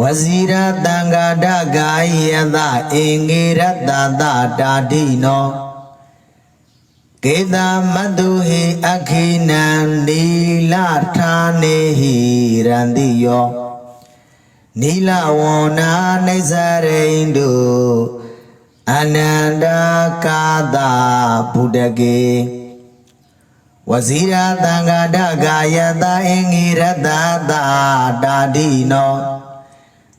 ဝစီရတံဃာတကာယတအင်္ဂေရတ္တတတာတိနောကေတမတုဟိအခိနံနီလထာနေဟိရန္တိယောနီလဝနာနေဇရိန္တုအနန္တကာသဘုဒ္ဓကေဝစီရတံဃာတကာယတအင်္ဂိရတ္တတတာတိနော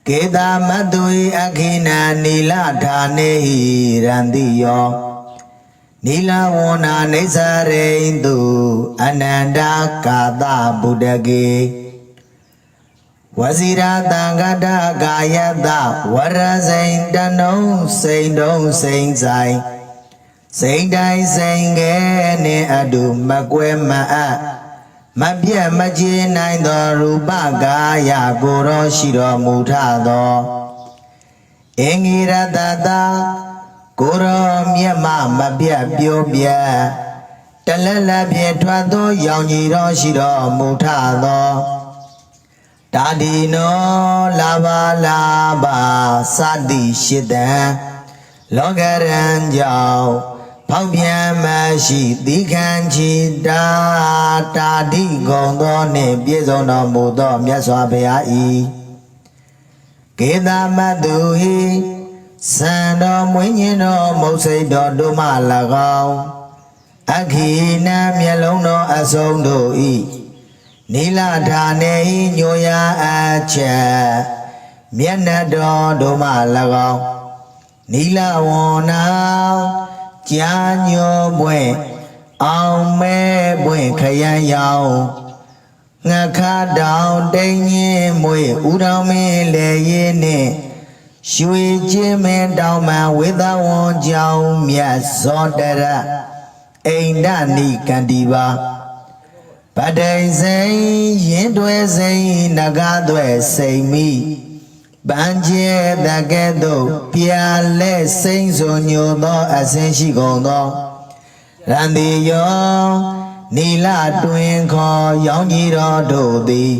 ကေတမတုဟိအခိနံနီလထာနေဟိရန္တိယောနီလဝနာနေဇရိန္တုအနန္တကာသဘုဒ္ဓကေဝစီရတံဃတကာယတဝရစိန်တနုံစိန်တုံစိန်ဆိုင်စိန်တိုင်းစိန်ကဲနှင့်အတူမကွဲမအပ် မပြတ်မကြေနိုင်သောရူပကာယကိုယ်တော်ရှိတော်မူထသောအင်္ဂိရတတကိုယ်တော်မြတ်မမပြတ်ပြောပြတ်တလက်လက်ဖြင့်ထွက်သောရောင်ကြီးတော်ရှိတော်မူထသောတာဒီနောလာဘာလာဘာစသည်ရှိတံလောကရန်ကြောင့် ဖောက်ပြန်မရှိသီခံချီတာတာတိဂုံသောနှင့်ပြည့်စုံတော်မူသောမြတ်စွာဘုရားဤကေသမတုဟိစံတော်မွေးညင်တော်မုတ်စိတ်တော်တို့မှ၎င်းအခီနမျက်လုံးတော်အစုံတို့ဤနီလာဌာနေဤညိုရာအချက်မျက်နှာတော်တို့မှ၎င်းနီလာဝနာ ကြာညိုပွင့်အောင်မဲပွင့်ခရမ်းရောင်ငါခါတောင်တိန်ရင်မွေဥတော်မင်းလေရင်နှင့်ရွှေချင်းမင်းတောင်မှဝေသဝံကြောင့်မြတ်ဇောတရအိန္ဒနိကန္တိပါပဒိန်စိန်ရင်တွဲစိန်နဂါသွဲစိန်မိ ပန်းကျဲတကဲ့သို့ပြာလဲစိန်ဆိုညိုသောအစင်းရှိကုန်သောရန်ဒီယောနီလတွင်ခေါ်ရောင်းကြီးတော်တို့သည်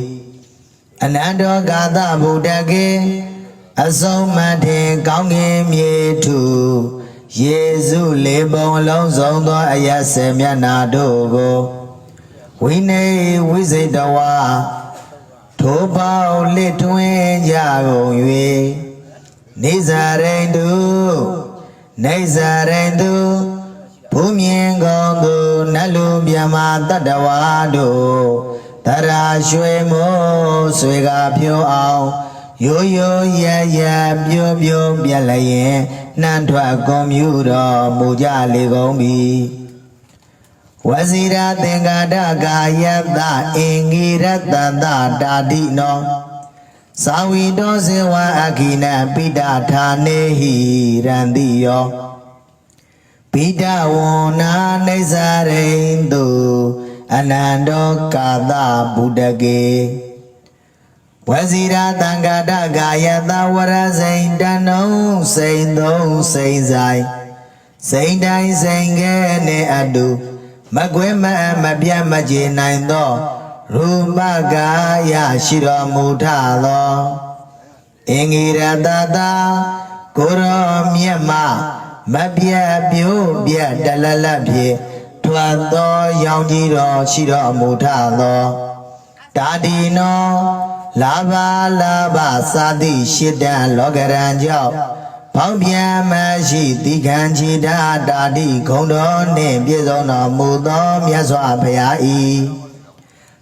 အနန္တောကာသဗုဒ္ဓကေအဆုံးမထင်ကောင်းကင်မြေထုယေစုလေးပုံလုံးစုံသောအယတ်စေမျက်နာတို့ကိုဝိနေဝိစိတဝါ ထိုပေါလစ်ထွင်းကြကုန်၍နေဇာရိန်တုနေဇာရိန်တုဘုမြင်ကုန်သူနတ်လူမြမတတ္တဝါတို့တရာရွှေမိုးဆွေကဖြိုးအောင်ရိုးရိုးရရပြိုးပြိုးပြက်လျင်နှံထွက်ကုန်မြူတော်မူကြလေကုန်ပြီ ဝစီရာသင်္ကာတကာယတအင်္ဂိရတ္တတတာတိနောသာဝီတောဇေဝအခိနပိဋဌာနေဟိရန္တိယောပိဋဝန္နာနေဇရိန်တုအနန္တောကာသဗုဒ္ဓကေဝစီရာသံဃာတကာယတဝရစိန်တဏုံစိန်သုံးစိန်ဆိုင်စိန်တိုင်းစိန်ကဲနှင့်အတူ မကွဲမအပ်မပြတ်မကြေနိုင်သောရူပကာယရှိတော်မူထသောအင်္ဂိရတတကိုရောမြတ်မမပြတ်ပြိုးပြတ်တလလဖြင့်ထွက်သောရောင်ကြီးတော်ရှိတော်မူထသောတာဒီနောလာဘာလာဘာသာတိရှိတံလောကရန်ကြောင့် ဘောင်ပြန်မရှိတိခံချီတာတာတိဂုံတော်နှင့်ပြည့်စုံတော်မူသောမြတ်စွာဘုရားဤ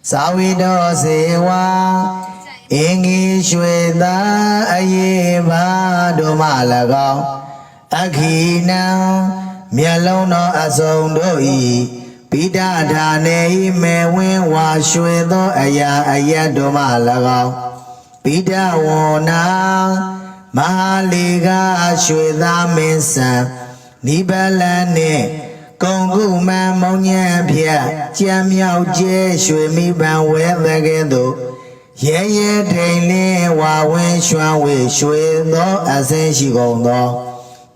သာဝိတောစေဝါအင်္ဂိရွှေသာအယေဘာတို့မှ၎င်းအခီနံမျက်လုံးတော်အစုံတို့ဤပိဋဌာနေဤမေဝင်းဝါရွှေသောအရာအယတ်တို့မှ၎င်းပိဋဝန္နာ မဟာလီကရွှေသားမင်းဆံနိဗ္ဗလန်နှင့်ကုံကုမံမုံညံဖြတ်ကြံမြောက်ကျဲရွှေမိပံဝဲသကဲ့သို့ရဲရဲထိန်လင်းဝါဝင်းရွှမ်းဝေရွှေသောအစင်းရှိကုန်သော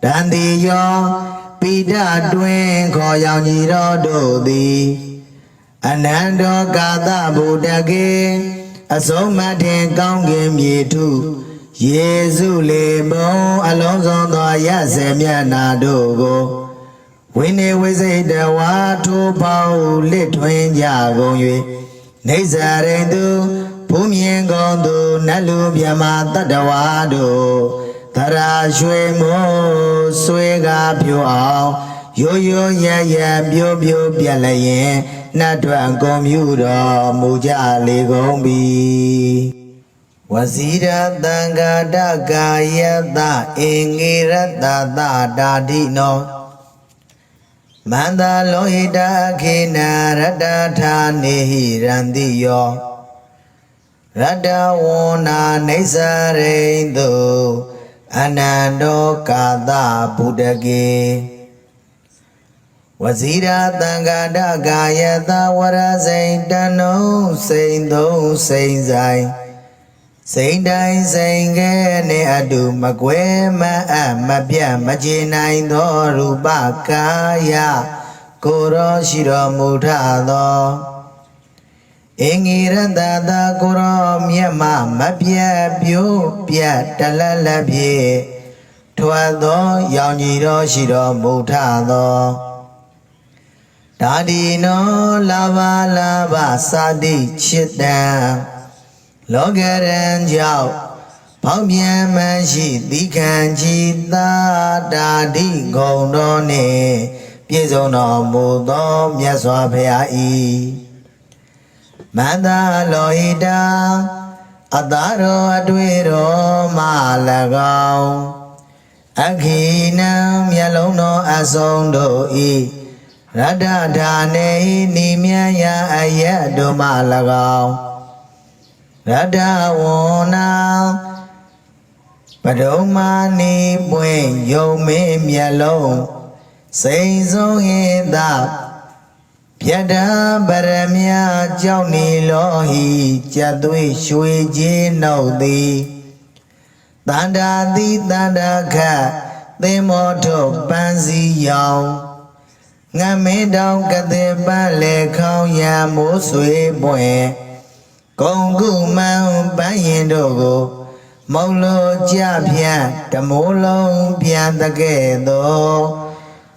တန်တီယောပိဋတွင်ခေါ်ရောင်ကြီးတော်တို့သည်အနန္တောကာသဗုဒ္ဓကေအဆုံးမထင်ကောင်းကင်မြေထု ယေစုလေဘုံအလုံးစုံသောရစေမျက်နာတို့ကိုဝိနေဝိစိတ်တဝါထိုးပေါင်းလစ်ထွင်ကြကုန်၍နေဇာရိန်သူဘုမြင်ကုန်သူနတ်လူမြမတတ္တဝါတို့သရာရွှေမိုးဆွေကားပြိုအောင်ရိုးရိုးရရပြိုးပြိုးပြက်လျင်နှတ်ထွက်ကုန်မြူတော်မူကြလေကုန်ပြီ ဝစီရတံဃာတကာယတအင်္ဂေရတတတာတိနောမန္တလောဟိတခေနရတ္တထာနေဟိရန္တိယောရတ္တဝနာနေသရိန်တုအနန္တောကာသဗုဒ္ဓကေဝဇိရာတံဃာတကာယတဝရစိန်တနုစိန်သုံးစိန်ဆိုင် စိန်တိုင်းစိန်ကဲနဲ့အတူမကွဲမအပ်မပြတ်မကျေနိုင်သောရူပကာယကိုယ်တော်ရှိတော်မူထသောအင်္ဂိရတသာကိုယ်တော်မြတ်မမပြတ်ပြိုးပြတ်တလလဖြင့်ထွက်သောရောင်ကြီးတော်ရှိတော်မူထသောဒါဒီနောလာဘာလာဘာသာတိချစ်တံ လောကရန်ကြောင့်ပေါင်းပြန်မရှိသီခံကြည်သာတာတိဂုံတော်နှင့်ပြည့်စုံတော်မူသောမြတ်စွာဘုရား၏မန္တလောဟိတာအတာရောအတွေ့တော်မှ၎င်းအခီနံမျက်လုံးတော်အဆုံးတို့ဤရတ္တဌာနေနိမြတ်ရာအယတ်တို့မှ၎င်း ရတ္တဝနာပဒုံမာနိပွင့်ယုံမင်းမျက်လုံးစိန်ဆုံးဟိတပြတ္တာပရမယကြောင့်နေလောဟိကြက်သွေးရွှေကြီးနှုတ်သည်တန္တာတိတန္တာခသင်္မောထုပန်းစည်းရောင်ငမင်းတောင်ကတဲ့ပန်းလေခေါင်းရမိုးဆွေပွင့် ကုံကုမံပန်းရင်တို့ကိုမုံလိုကြဖြန့်တမိုးလုံးပြန်တကဲ့သို့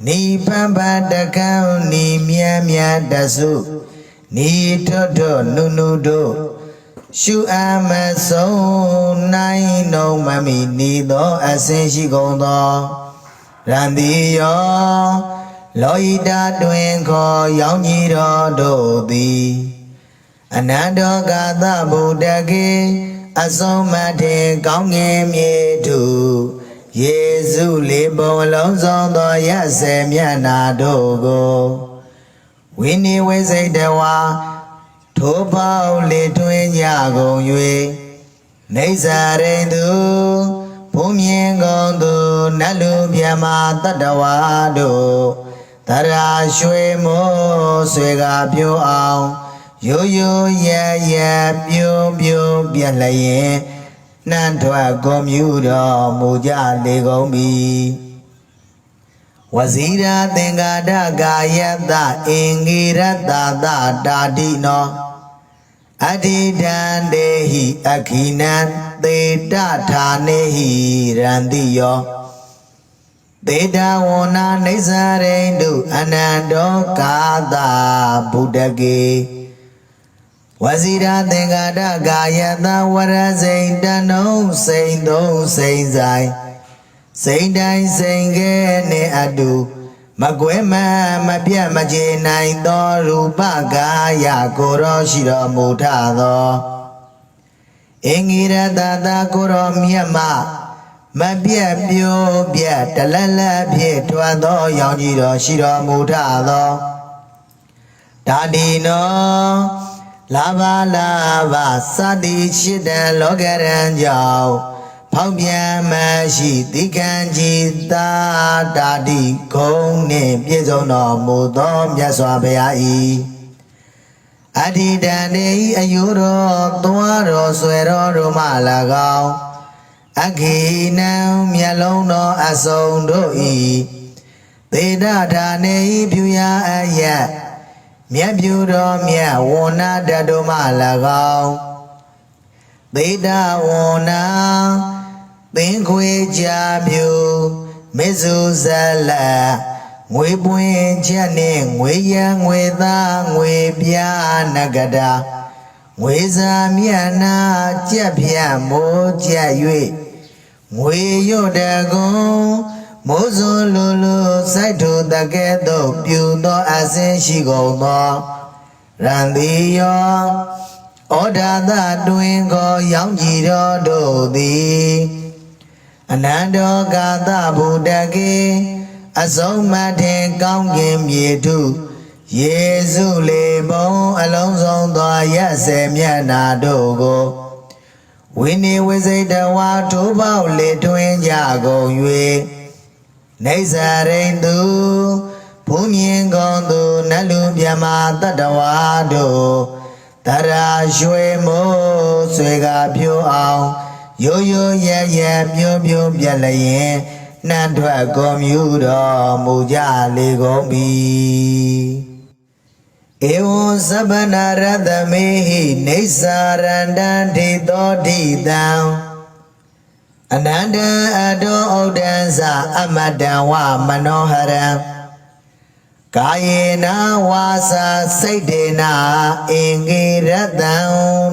နိဖန်ဖန်တကံနိမြတ်မြတ်တဆုနိထွတ်ထွတ်နုနုတို့ရှုအပ်မဆုံးနိုင်နှုံမမီနေသောအစင်ရှိကုန်သောရန်တိယောလောဟိတတွင်ခေါ်ရောင်းကြီးတော်တို့သည် အနန္တောကာသဗုဒ္ဓကေအဆုံးမထေကောင်းငင်မြေသူယေစုလေးပုံအလုံးစုံသောရစေမြတ်နာတို့ကိုဝိနိဝိစိတ်တဝါထိုးပေါင်းလေတွင်ကြကုန်၍နေစာရိန်သူဘုံမြင်ကုန်သူနတ်လူမြမတတ္တဝါတို့တရာရွှေမိုးဆွေကပြိုးအောင် ရိုးရိုးရရပြိုးပြိုးပြက်လျင်နှံထွက်ကုန်မြူတော်မူကြလေကုန်ပြီဝဇီရာသင်္ကာဒကာယတအင်္ဂိရတတတာတိနောအဋ္ဌိတံတေဟိအခိနံသေတဌာနေဟိရန္တိယောသေတဝနာနေဇရိန်တုအနန္တောကာသဗုဒ္ဓကေ ဝစီရာသင်္ကာတကာယတဝရစိန်တဏုံစိန်သုံးစိန်ဆိုင်စိန်တိုင်းစိန်ကဲနဲ့အတူမကွဲမမပြတ်မကျေနိုင်သောရူပကာယကိုရောရှိတော်မူထသောအင်္ဂိရတတာကိုရောမြတ်မမပြတ်ပြိုးပြတ်တလလဖြင့်ထွန်းသောရောင်ကြီးတော်ရှိတော်မူထသောဒါဒီနော လာဘာလာဘာစသည်ရှိတဲ့လောကရန်ကြောင့်ဖောက်ပြန်မရှိတိကံကြည်သာတာတိခုံနှင့်ပြည့်စုံတော်မူသောမြတ်စွာဘုရား၏အဋ္ဌိတန်နေဤအယုတော်သွားတော်ဆွဲတော်တို့မှ၎င်းအခိနံမျက်လုံးတော်အစုံတို့၏သေဒဌာနေဤဖြူရာအယက် မြတ်ပြူတော်မြတ်ဝဏ္ဏတတုမ၎င်းသေတဝဏ္ဏသင်ခွေကြပြူမေစုဇလငွေပွင့်ချက်နဲ့ငွေရန်ငွေသားငွေပြားနဂတာငွေစာမြတ်နာကြက်ပြတ်မိုးကြက်၍ငွေရွတ်တကုံ မိုးစုံလူလူစိုက်ထုတကဲ့သို့ပြူသောအစင်းရှိကုန်သောရန်ဒီယောဩဒါသတွင်ကိုရောင်းကြည်တော်တို့သည်အနန္တောကာသဗုဒ္ဓကေအဆုံးမထေကောင်းကင်မြေထုယေစုလေဘုံအလုံးစုံသောရက်စေမျက်နာတို့ကိုဝိနေဝိစိတဝါထိုးပေါလေတွင်ကြကုန်၍ နေဇရိန်သူဘုမြင်ကုန်သူနတ်လူမြမတတ္တဝါတို့တရာရွှေမိုးဆွေကပြိုအောင်ရိုးရိုးရဲရဲပြိုးပြိုးပြက်လျင်နှံထွက်ကုန်မြူတော်မူကြလေကုန်ပြီဧဝံသဗ္ဗနာရတမေဟိနေသရန္တံဒေသောဒိတံ အနန္တအတောဩဒံသအမတံဝမနောဟရံကာယေနဝါစာစိတ်တေနအင်္ဂေရတံ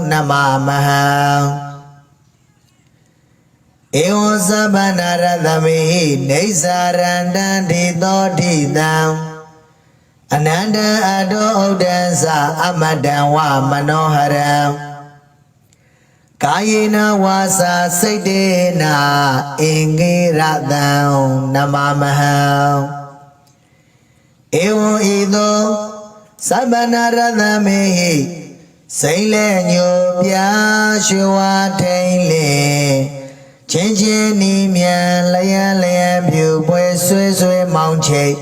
နမမဟံဧဝံသဗ္ဗနာရတမေဟိနေသရန္တံဒေသောဒိတံအနန္တအတောဥဒ္ဒံသအမတံဝမနောဟရံ ကာယေနဝါစာစိတ်တေနအင်္ဂေရတံနမမဟံဧဝံဤသို့သဗ္ဗနာရတမေဟိစိမ့်လဲညိုပြရွှေဝါထိန်လေချင်းချင်းနီမြန်လျံလျံပြူပွဲဆွေးဆွေးမောင်းချိတ်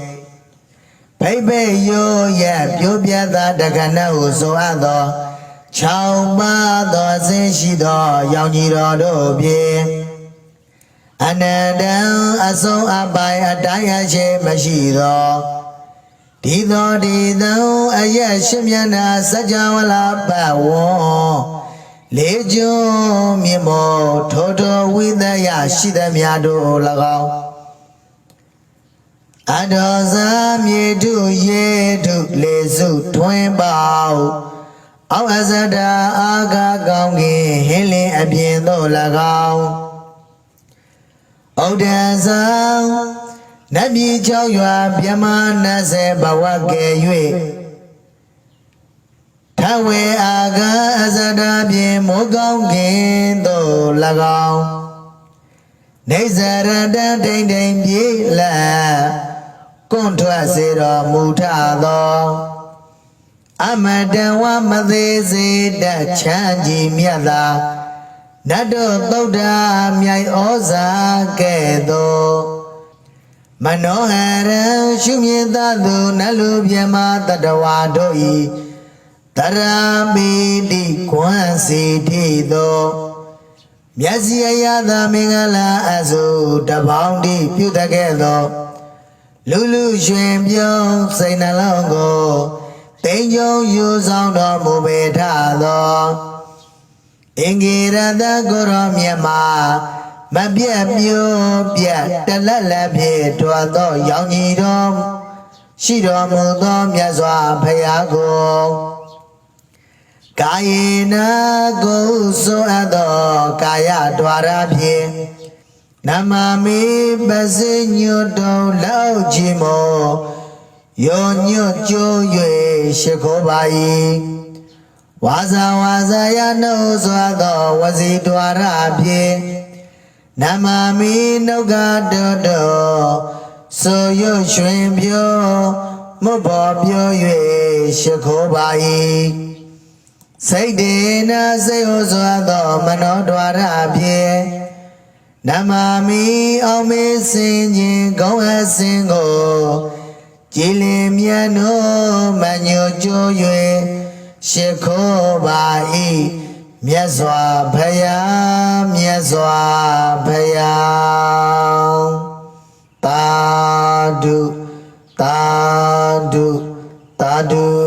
ဖိတ်ဖိတ်ရိုးရပြိုးပြသာတက္ကနဟုဆိုအပ်သော ခြောင်ပါသောအစဉ်ရှိသောရောင်ကြီးတော်တို့ဖြင့်အနန္တံအဆုံးအပိုင်အတိုင်းအရှိမရှိသောဒီသောဒီသောအယက်ရှိမျက်နာစัจ java လာပတ်ဝေါလေကျွန်းမြင့်မောထိုထိုဝိသယရှိသမျှတို့၎င်းအတောဇာမြေတုရေတုလေစုထွင်းပေါ အောက်အဇဒာအာဂကောင်းကင်ဟင်းလင်းအပြင်သို့၎င်းဩဒံဇံနတ်ပြည်၆ရွာမြမ20ဘဝကယ်၍ထဝေအာဂအဇဒာပြင်မိုးကောင်းကင်သို့၎င်းနေဇရတန်တိန်တိန်ပြေလက်ကွန့်ထွက်စေတော်မူထသော အမတံဝမသေးစေတချမ်းကြီးမြတ်သာနတ်တို့သုဒ္ဓမြိုင်ဩဇာကဲ့သို့မနောဟရံရှုမြင်သသူနတ်လူမြမတတဝါတို့ဤတရာမီတိခွန်စီတိသောမျက်စိအရသာမင်္ဂလာအစုတပေါင်းတိပြုတကဲ့သောလူလူရွှင်ပြုံးစိတ်နှလုံးကို တိမ်ကြုံယူဆောင်တော်မူပေထသောအင်္ဂေရတကိုရောမြတ်မှာမပြတ်မျိုးပြတ်တလက်လက်ဖြင့်ထွာသောရောင်ကြီးတော်ရှိတော်မူသောမြတ်စွာဘုရားကိုကာယေနာကိုဆိုအပ်သောကာယဒွါရဖြင့်နမမေပစိညွတ်တော်လောက်ခြင်းမော ယောညွတ်ကျိုး၍ရှိခိုးပါ၏ဝါစာဝါစာယနှုတ်စွာသောဝစီဒွါရဖြင့်နမမေနှုတ်ကတော်တော်ဆိုရွရွှင်ပြောမဘောပြော၍ရှိခိုးပါ၏စိတ်တေနာစိတ်ဟောစွာသောမနောဒွါရဖြင့်နမမီအောင်မေစင်ခြင်းကောင်းအစင်ကို ကြည်လင်မြတ်တို့မညိုကြိုး၍ရှ िख ောပါ၏မြတ်စွာဘုရားမြတ်စွာဘုရားတာဓုတာဓုတာဓု